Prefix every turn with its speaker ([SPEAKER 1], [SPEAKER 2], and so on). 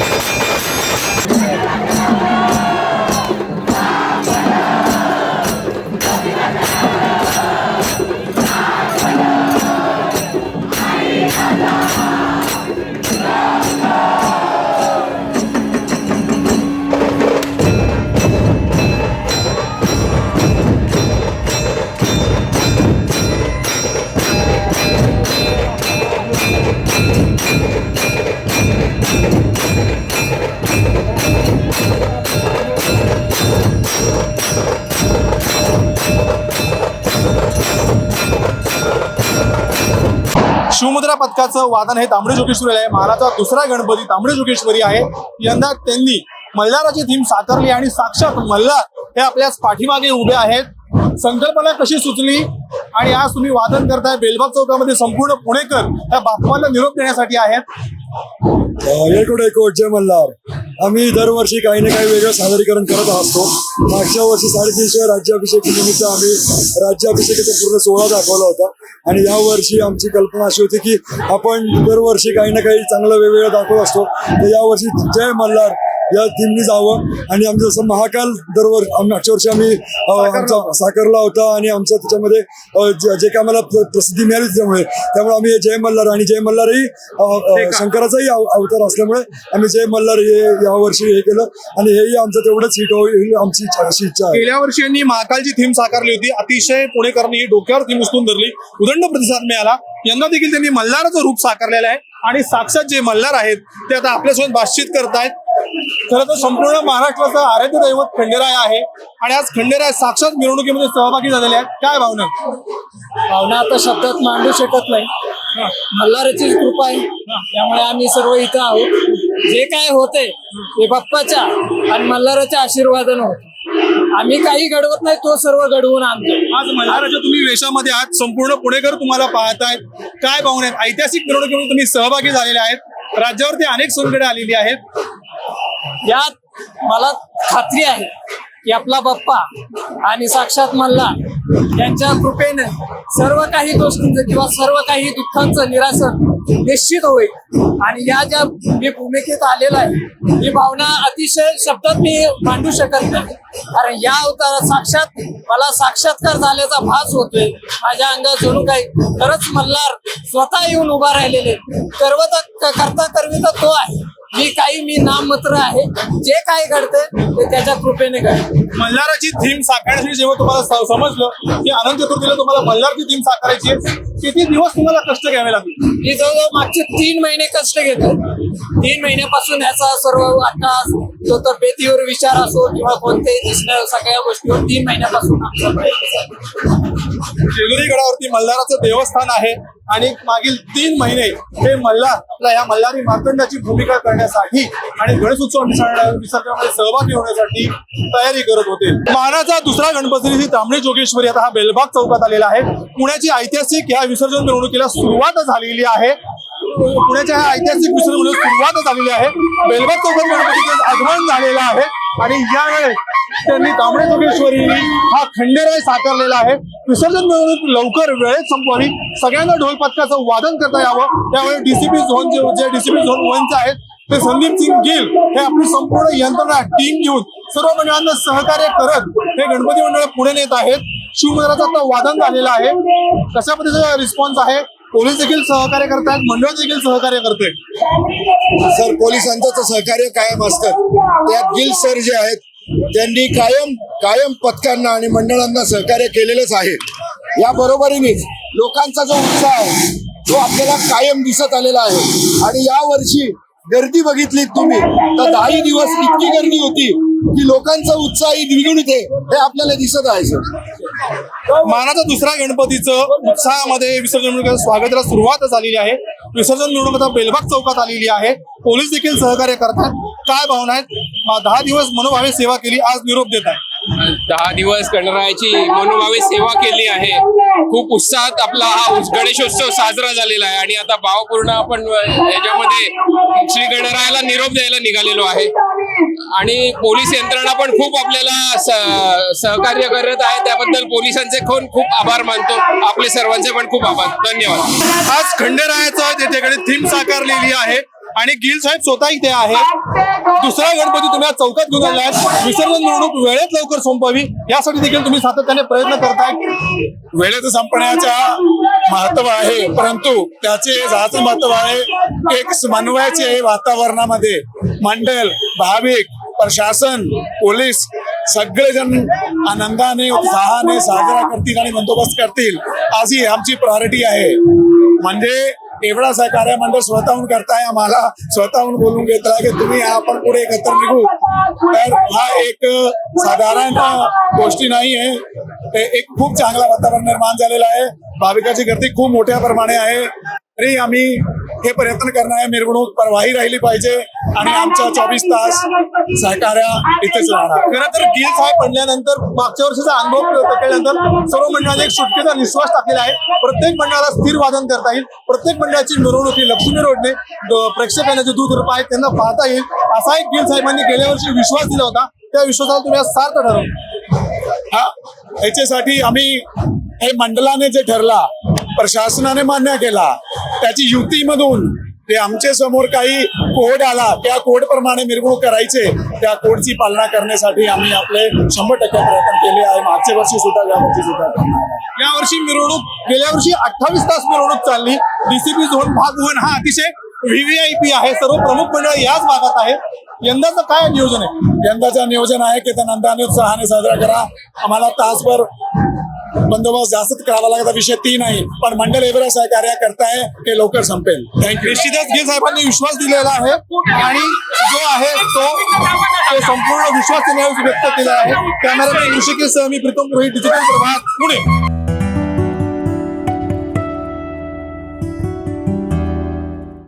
[SPEAKER 1] Thank Shivmudra पथकाचं वादन हे तांबडे जोगेश्वरी आहे. महाराजा दुसरा गणपती तांबडे जोगेश्वरी आहे. यंदा त्यांनी मल्हाराची थीम साकारली आणि साक्षात मल्हार हे आपल्याच पाठीमागे उभे आहेत. संकल्पना कशी सुचली? आणि आज तुम्ही वादन करताय. बेलबाग चौकामध्ये संपूर्ण पुणेकर या बाप्पाला निरोप देण्यासाठी आहेत.
[SPEAKER 2] येटोड एकवट जय मल्हार. आम्ही दरवर्षी काही ना काही वेगळं सादरीकरण करत असतो. मागच्या वर्षी साडेतीनशे राज्याभिषेक निमित्त आम्ही राज्याभिषेकाचा पूर्ण सोहळा दाखवला होता. आणि या वर्षी आमची कल्पना अशी होती की आपण दरवर्षी काही ना काही चांगलं वेगवेगळं दाखवत असतो. तर यावर्षी जय मल्हार. या थीमनी जावं. आणि आम्ही जसं महाकाल दरवर मागच्या वर्षी आम्ही आमचा साकारला होता आणि आमचं त्याच्यामध्ये जे काय आम्हाला प्र- प्रसिद्धी मिळाली त्याच्यामुळे त्यामुळे आम्ही जय मल्हार आणि जय मल्हारही शंकराचाही अव- अवतार असल्यामुळे आम्ही जय मल्हार हे यावर्षी हे केलं. आणि हेही आमचं तेवढंच हिट होईल आमची इच्छा- अशी इच्छा आहे.
[SPEAKER 1] गेल्या वर्षी यांनी महाकालची थीम साकारली होती. अतिशय पुणेकरांनी ही डोक्यावर थीम उचलून धरली. उदंड प्रतिसाद मिळाला. यंदा देखील त्यांनी मल्हाराचं रूप साकारलेलं आहे. आणि साक्षात जे मल्हार आहेत ते आता आपल्यासोबत बातचीत करतायत. खरं तर संपूर्ण महाराष्ट्राचं आराध्य दैवत खंडेराय आहे. आणि आज खंडेराय साक्षात मिरवणुकीमध्ये सहभागी झालेले आहेत. काय भावना
[SPEAKER 3] भावना आता शब्दात मांडू शकत नाही. मल्हाराचीच कृपा आहे. त्यामुळे आम्ही सर्व इथं आहोत. जे काय होते ते बाप्पाच्या आणि मल्हाराच्या आशीर्वादानं होत. आम्ही काही घडवत नाही तो सर्व घडवून आणतो.
[SPEAKER 1] आज मल्हाराच्या तुम्ही वेशामध्ये आहात. संपूर्ण पुणेकर तुम्हाला पाहतायत. काय भावना आहेत? ऐतिहासिक मिरवणुकीमध्ये तुम्ही सहभागी झालेले आहेत. राज्यावरती अनेक सोनकडे आलेली आहेत.
[SPEAKER 3] यात मला खात्री आहे की आपला बाप्पा आणि साक्षात मल्हार यांच्या कृपेनं सर्व काही गोष्टींचं किंवा सर्व काही दुःखांचं निरासन निश्चित होईल. आणि या ज्या मी भूमिकेत आलेला आहे ही भावना अतिशय शब्दात मी मांडू शकत नाही. कारण या अवतारात साक्षात मला साक्षात्कार झाल्याचा भास होतोय. माझ्या अंगात जणू काही खरंच मल्हार स्वतः येऊन उभा राहिलेले करवता करता करविता तो आहे. मी काही मी नाममात्र आहे जे काय घडते ते त्याच्या कृपेने घडते
[SPEAKER 1] मल्हाराची थीम साकारण्यासाठी जेव्हा तुम्हाला समजलं की अनंत चतुर्थीला तुम्हाला मल्हारची थीम साकारायची किती दिवस तुम्हाला कष्ट घ्यावे लागले?
[SPEAKER 3] मी जवळजवळ मागचे तीन महिने कष्ट घेतो तीन महिन्यापासून ह्याचा सर्व अट्टास जो तब्येतीवर विचार असो किंवा कोणत्याही दिसण्या सगळ्या गोष्टीवर तीन महिन्यापासून आमचा प्रयत्न
[SPEAKER 1] गडावरती मल्हाराचं देवस्थान आहे. आणि मागील तीन महिने हे मल्हार या मल्हारी मार्तंडाची भूमिका करण्यासाठी आणि गणेश उत्सव विसर्जनामध्ये सहभागी होण्यासाठी तयारी करत होते. महाराजा दुसरा गणपती ही तांबडी जोगेश्वरी आता हा बेलबाग चौकात आलेला आहे. पुण्याची ऐतिहासिक या विसर्जन मिरवणुकीला सुरुवात झालेली आहे. पुण्याच्या ह्या ऐतिहासिक विसर्जन सुरुवात झालेली आहे. बेलबाग चौकात गणपतीचं आगमन झालेलं आहे. आणि यावेळेस त्यांनी तांबडे जोगेश्वरी हा खंडेराय साकारलेला आहे. विसर्जन मिळवणूक लवकर वेळेत संपवावी. सगळ्यांना ढोल पथकाचं वादन करता यावं. त्यामुळे डीसीपी झोन जे जे डीसीपी झोन वनचे आहेत ते संदीप सिंग गिल हे आपली संपूर्ण यंत्रणा टीम घेऊन सर्व मंडळांना सहकार्य करत हे गणपती मंडळ पुढे नेत आहेत. शिवमंदिराचं आता वादन झालेलं आहे. कशा पद्धतीचा रिस्पॉन्स आहे? पोलीस देखील सहकार्य करतायत मंडळ देखील सहकार्य करते
[SPEAKER 4] सर पोलिसांचं सहकार्य कायम असतं. त्यात गिल सर जे आहेत त्यांनी कायम कायम पथकांना आणि मंडळांना सहकार्य केलेलंच आहे. या बरोबरीनेच लोकांचा जो उत्साह आहे तो आपल्याला कायम दिसत आलेला आहे. आणि या वर्षी गर्दी बघितली तुम्ही तर दहाही दिवस इतकी गर्दी होती की लोकांचा उत्साही द्विगुणित आहे हे आपल्याला दिसत आहे सर
[SPEAKER 1] मानाचा दुसरा गणपतीचं उत्साहामध्ये विसर्जन स्वागताला सुरुवात झालेली आहे. विसर्जन मिरवणूक आता बेलबाग चौकात आलेली आहे. पोलीस देखील सहकार्य करतात काय भावना आहेत? दहा दिवस मनोभावे सेवा केली आज निरोप देत आहे
[SPEAKER 5] दहा दिवस गणरायाची मनोभावे सेवा केली आहे. खूप उत्साहात आपला हा गणेशोत्सव साजरा झालेला आहे आणि आता भावपूर्ण आपण याच्यामध्ये श्री गणरायाला निरोप द्यायला निघालेलो आहे. आणि पोलीस यंत्रणा पण खूप आपल्याला सहकार्य करत आहे. त्याबद्दल पोलिसांचे खून खूप आभार मानतो. आपले सर्वांचे पण खूप आभार. धन्यवाद.
[SPEAKER 1] आज खंडेरायाचं त्याच्याकडे थीम साकारलेली आहे. आणि गिल साहेब स्वतः इथे आहे दुसरा गणपती तुम्ही आज चौकात घेऊन आलाय विसर्जन मिरवणूक वेळेत लवकर संपवावी. यासाठी देखील तुम्ही सातत्याने प्रयत्न करताय.
[SPEAKER 2] वेळेचं संपण्याचा महत्त्व आहे. परंतु त्याचे जायचं महत्त्व आहे एक समन्वयाचे वातावरणामध्ये मंडल भाविक प्रशासन पोलीस सगळेजण आनंदाने उत्साहाने साजरा करतील आणि बंदोबस्त करतील. आज ही आमची प्रायोरिटी आहे. म्हणजे एवढा सहकार्य मंडळ स्वतःहून करताय आम्हाला. स्वतःहून बोलून घेतला की तुम्ही आपण पुढे एकत्र निघू. तर हा एक साधारण गोष्टी नाही आहे. ते एक खूप चांगला वातावरण निर्माण झालेलं आहे. भाविकाची गर्दी खूप मोठ्या प्रमाणे आहे. तरी आम्ही हे प्रयत्न करणार आहे मिरवणूक परवाही राहिली पाहिजे आणि आमच्या चोवीस तास सहकार्य इथेच राहणार.
[SPEAKER 1] खरं तर गिल साहेब बनल्यानंतर मागच्या वर्षीचा अनुभव केल्यानंतर सर्व मंडळाने एक सुटकेचा निश्वास टाकलेला आहे. प्रत्येक मंडळाला स्थिर वादन करता येईल. प्रत्येक मंडळाची मिरवणूक ही लक्ष्मी रोडने प्रेक्षकांना जे दूध रूप आहेत त्यांना पाहता येईल. असा एक गिल साहेबांनी गेल्या वर्षी विश्वास दिला होता. त्या विश्वासाला तुम्ही आज सार्थ ठरवलं.
[SPEAKER 2] हा याच्यासाठी आम्ही हे मंडळाने जे ठरला प्रशासनाने मान्य केला. त्याची युतीमधून ते आमच्यासमोर काही कोड आला त्या कोड प्रमाणे मिरवणूक करायचे त्या कोडची पालना करण्यासाठी आम्ही आपले शंभर टक्के प्रयत्न केले आहे. मागच्या वर्षी सुद्धा या वर्षी सुद्धा आहे.
[SPEAKER 1] या वर्षी मिरवणूक गेल्या वर्षी अठ्ठावीस तास मिरवणूक चालली. डीसीपी झोन भाग वन हा अतिशय व्हीव्हीआयपी आहे. सर्व प्रमुख मंडळ याच भागात आहेत. यंदाचं काय नियोजन आहे?
[SPEAKER 2] यंदाचं नियोजन आहे की त्या नंदाने उत्साहाने साजरा करा. आम्हाला तासभर बंदोबस्त जास्त करावा लागत विषय ती नाही. पण मंडल एवढं सहकार्य करताय ते लवकर संपेल. थँक्यू
[SPEAKER 1] निश्चितच गिल साहेबांनी विश्वास दिलेला आहे आणि जो आहे तो तो संपूर्ण विश्वास त्यांनी व्यक्त केला आहे. कॅमेरामॅन ऋषिकेश मी प्रीतम रोहित डिजिटल प्रभात पुणे.